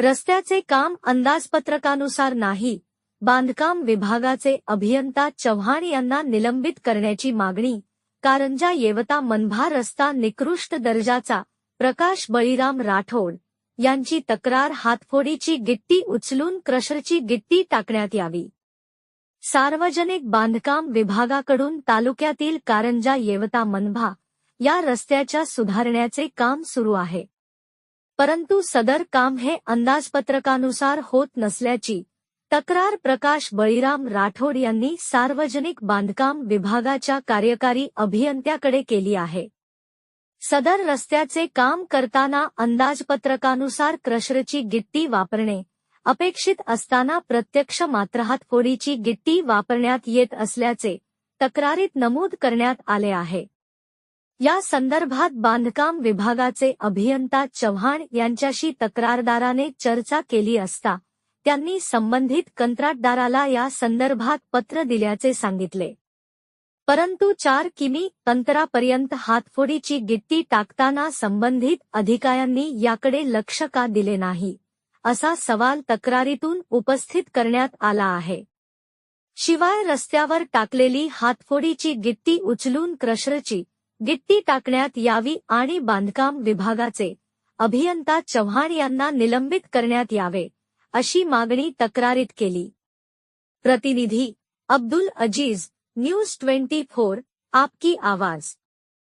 रस्त्याचे काम अंदाजपत्रकानुसार नाही. बांधकाम विभागाचे अभियंता चव्हाण यांना निलंबित करण्याची मागणी कारंजा येवता मनभा रस्ता निकृष्ट दर्जाचा प्रकाश बळीराम राठोड यांची तक्रार हातफोडीची गिट्टी उचलून क्रशरची गिट्टी टाकण्यात यावी. सार्वजनिक बांधकाम विभागाकडून तालुक्यातील कारंजा येवता मनभा या रस्त्याच्या सुधारण्याचे काम सुरू आहे. परंतु सदर काम हे अंदाजपत्रकानुसार होत नसल्याची तक्रार प्रकाश बळीराम राठोड यांनी सार्वजनिक बांधकाम विभागाच्या कार्यकारी अभियंत्याकडे केली आहे. सदर रस्त्याचे काम करताना अंदाजपत्रकानुसार क्रशरची गिट्टी वापरणे अपेक्षित असताना प्रत्यक्ष मात्र हातफोडीची गिट्टी वापरण्यात येत असल्याचे तक्रारीत नमूद करण्यात आले आहे. या संदर्भात बांधकाम विभागाचे अभियंता चव्हाण यांच्याशी तक्रारदाराने चर्चा केली असता त्यांनी संबंधित कंत्राटदाराला या संदर्भात पत्र दिल्याचे सांगितले. परंतु चार किमी अंतरापर्यंत हातफोडीची गिट्टी टाकताना संबंधित अधिकाऱ्यांनी याकडे लक्ष का दिले नाही असा सवाल तक्रारीतून उपस्थित करण्यात आला आहे. शिवाय रस्त्यावर टाकलेली हातफोडीची गिट्टी उचलून क्रशरची गिट्टी टाकण्यात यावी आणि बांधकाम विभागाचे अभियंता चव्हाण यांना निलंबित करण्यात यावे अशी मागणी तक्रारीत केली. प्रतिनिधी Abdul Aziz news twenty four आपकी आवाज.